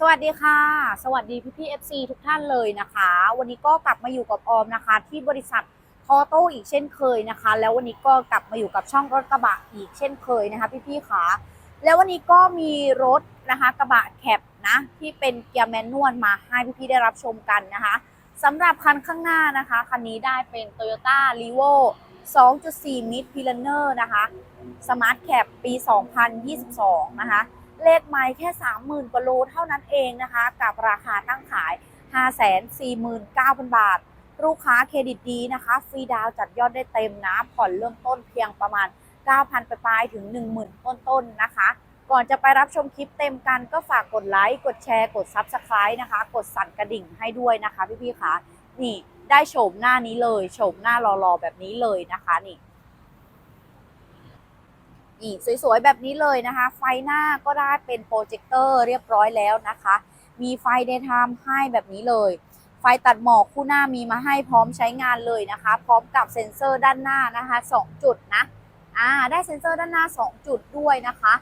สวัสดีค่ะ สวัสดีพี่พี่เอฟซีทุกท่านเลยนะคะ วันนี้ก็กลับมาอยู่กับออมนะคะ ที่บริษัททอโต้อีกเช่นเคยนะคะ แล้ววันนี้ก็กลับมาอยู่กับช่องรถกระบะอีกเช่นเคยนะคะพี่พี่ๆค่ะแล้ววันนี้ก็มีรถนะคะกระบะแคปนะที่เป็นเกียร์แมนนวลมาให้พี่พี่ได้รับชมกันนะคะสำหรับคันข้างหน้านะคะคันนี้ได้เป็น Toyota r e v o 2.4 Mid p i l a n e r นะคะ Smart Cap ปี 2022 นะคะ เลขไม้แค่ 30,000กว่าโลเท่านั้นเองนะคะ กับราคาตั้งขาย 549,000 บาท ลูกค้าเครดิตดีนะคะ ฟรีดาวจัดยอดได้เต็มนะ ผ่อนเริ่มต้นเพียงประมาณ 9,000 ไปปลายๆถึง 10,000 ต้นๆนะคะ ก่อนจะไปรับชมคลิปเต็มกันก็ฝากกดไลค์ กดแชร์ กด Subscribe นะคะ กดสั่นกระดิ่งให้ด้วยนะคะพี่ๆคะนี่ได้โฉมหน้านี้เลยโฉมหน้ารอๆแบบนี้เลยนะคะนี่ นี่สวยๆ แบบนี้เลยนะคะ ไฟหน้าก็ได้เป็นโปรเจคเตอร์เรียบร้อยแล้วนะคะ มีไฟเดย์ไทม์ให้แบบนี้เลย ไฟตัดหมอกคู่หน้ามีมาให้พร้อมใช้งานเลยนะคะ พร้อมกับเซ็นเซอร์ด้านหน้านะคะ 2 จุดนะอ่าได้เซ็นเซอร์ด้านหน้า 2 จุดด้วยนะคะ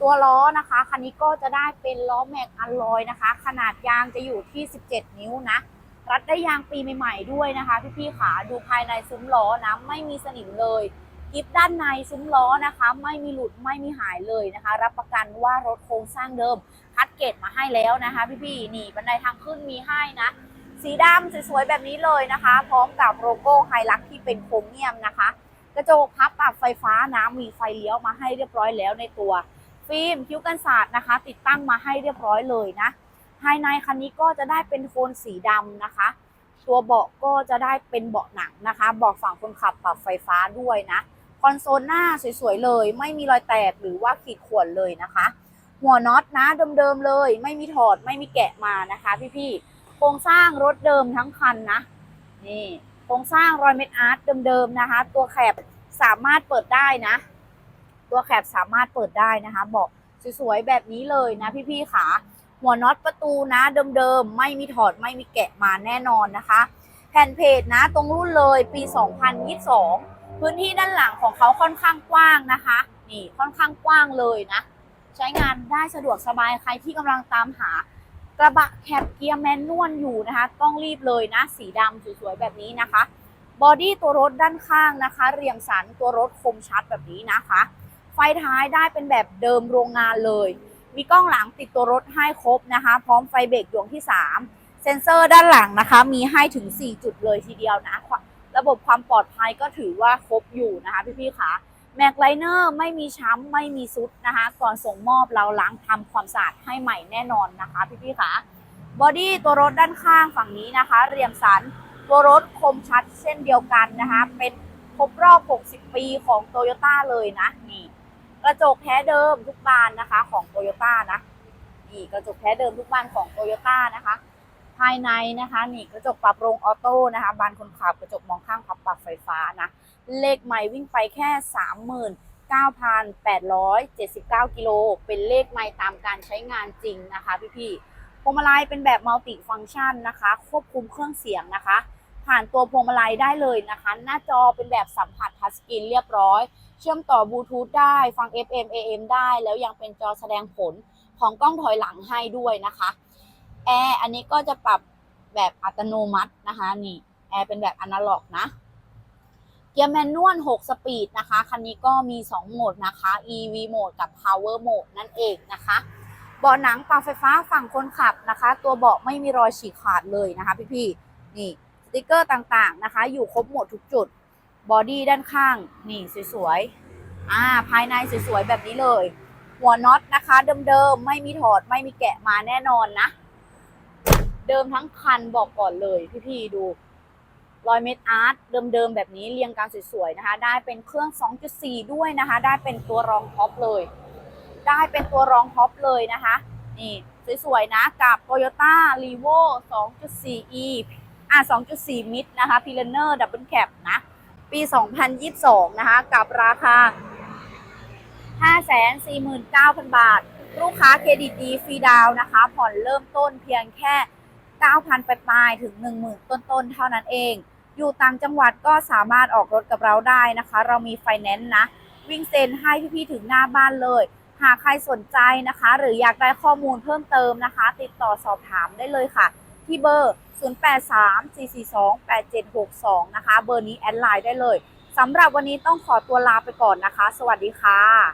ตัวล้อนะคะคันนี้ก็จะได้เป็นล้อแม็กอัลลอยนะคะ ขนาดยางจะอยู่ที่ 17 นิ้วนะรัดได้ยางปีใหม่ๆด้วยนะคะพี่ๆขาดูภายในซุ้มล้อนะไม่มีสนิมเลย กิฟด้านในซุ้มล้อนะคะ ไม่มีหลุดไม่มีหายเลยนะคะ รับประกันว่ารถโครงสร้างเดิม คัดเกตมาให้แล้วนะคะ พี่ๆนี่บันไดทางขึ้นมีให้นะ สีดำสวยๆแบบนี้เลยนะคะ พร้อมกับโลโก้ไฮลักที่เป็นโครเมียมนะคะ กระจกพับปรับไฟฟ้านะมีไฟเลี้ยวมาให้เรียบร้อยแล้วในตัว ฟิล์มคิ้วกันศาสตร์นะคะ ติดตั้งมาให้เรียบร้อยเลยนะภายในคันนี้ก็จะได้เป็นโทนสีดำนะคะ ตัวเบาะก็จะได้เป็นเบาะหนังนะคะ เบาะฝั่งคนขับปรับไฟฟ้าด้วยนะ คอนโซลหน้าสวยๆเลย ไม่มีรอยแตกหรือว่าขีดข่วนเลยนะคะ หัวน็อตนะเดิมๆเลย ไม่มีถอดไม่มีแกะมานะคะ พี่ๆโครงสร้างรถเดิมทั้งคันนะนี่โครงสร้างรอยเม็ดอาร์ตเดิมๆนะคะ ตัวแคบสามารถเปิดได้นะ ตัวแคบสามารถเปิดได้นะคะเบอกสวยๆแบบนี้เลยนะ พี่ๆขาหัวน็อตประตูนะเดิมๆไม่มีถอดไม่มีแกะมาแน่นอนนะคะ แผ่นเพจนะตรงรุ่นเลยปี 2022 พื้นที่ด้านหลังของเขาค่อนข้างกว้างนะคะ นี่ค่อนข้างกว้างเลยนะ ใช้งานได้สะดวกสบายใครที่กำลังตามหากระบะแคปเกียร์แมนนวลอยู่นะคะต้องรีบเลยนะ สีดำสวยๆแบบนี้นะคะ บอดี้ตัวรถด้านข้างนะคะ เรียงสันตัวรถคมชัดแบบนี้นะคะ ไฟท้ายได้เป็นแบบเดิมโรงงานเลย มีกล้องหลังติดตัวรถให้ครบนะคะ พร้อมไฟเบรกดวงที่ 3 เซ็นเซอร์ด้านหลังนะคะ มีให้ถึง 4 จุดเลยทีเดียวนะ ระบบความปลอดภัยก็ถือว่าครบอยู่นะคะพี่ๆค่ะแม็กไลเนอร์ไม่มีช้ำไม่มีซุดนะคะ ก่อนส่งมอบเราล้างทำความสะอาดให้ใหม่แน่นอนนะคะพี่ๆค่ะบอดี้ตัวรถด้านข้างฝั่งนี้นะคะ เรียมสันตัวรถคมชัดเช่นเดียวกันนะคะ เป็นครบรอบ 60 ปีของโตโยต้าเลยนะนี่กระจกแท้เดิมทุกบานนะคะของโตโยต้านะนี่กระจกแท้เดิมทุกบานของโตโยต้านะคะ ภายในนะคะนี่กระจกปรับโรงออโต้นะคะบานคนขับกระจกมองข้างพับปรับไฟฟ้านะเลขใหม่วิ่งไปแค่ 39,879 กิโล เป็นเลขใหม่ตามการใช้งานจริงนะคะพี่ๆพวงมาลัยเป็นแบบมัลติฟังก์ชันนะคะ ควบคุมเครื่องเสียงนะคะ ผ่านตัวพวงมาลัยได้เลยนะคะ หน้าจอเป็นแบบสัมผัสทัชสกรีนเรียบร้อย เชื่อมต่อบลูทูธได้ฟัง FM AM ได้ แล้วยังเป็นจอแสดงผลของกล้องถอยหลังให้ด้วยนะคะ แอร์อันนี้ก็จะปรับแบบอัตโนมัตินะคะ นี่แอร์เป็นแบบอนาล็อกนะ เกียร์แมนนวล 6 สปีดนะคะ คันนี้ก็มี 2 โหมดนะคะ EV โหมดกับ Power โหมดนั่นเองนะคะเบาะหนังปรับไฟฟ้าฝั่งคนขับนะคะ ตัวเบาะไม่มีรอยฉีกขาดเลยนะคะพี่ๆนี่สติกเกอร์ต่างๆนะคะ อยู่ครบหมดทุกจุดบอดี้ด้านข้าง นี่สวยๆอ่าภายในสวยๆแบบนี้เลย หัวน็อตนะคะ เดิมๆ ไม่มีถอดไม่มีแกะมาแน่นอนนะ เดิมทั้งคันบอกก่อนเลยพี่ๆดูรอยเม็ดอาร์ตเดิมๆแบบนี้เรียงกันสวยๆนะคะ ได้เป็นเครื่อง 2.4 ด้วยนะคะ ได้เป็นตัวรองท็อปเลย ได้เป็นตัวรองท็อปเลยนะคะ นี่สวยๆนะกับ Toyota r e v o 2.4e อะ2.4 มิดนะคะพ p i l a n e r Double Cab นะ ปี 2022 นะคะ กับราคา 549,000 บาท ลูกค้าเครดิตดีฟรีดาวนะคะ ผ่อนเริ่มต้นเพียงแค่ 9,000 ไปปลายถึง 10,000 ต้นๆ เท่านั้นเอง อยู่ต่างจังหวัดก็สามารถออกรถกับเราได้นะคะ เรามีไฟแนนซ์นะ วิ่งเซ็นให้พี่ๆ ถึงหน้าบ้านเลย หากใครสนใจนะคะ หรืออยากได้ข้อมูลเพิ่มเติมนะคะ ติดต่อสอบถามได้เลยค่ะ ที่เบอร์ 0834428762 นะคะ เบอร์นี้แอดไลน์ได้เลยสำหรับวันนี้ต้องขอตัวลาไปก่อนนะคะ สวัสดีค่ะ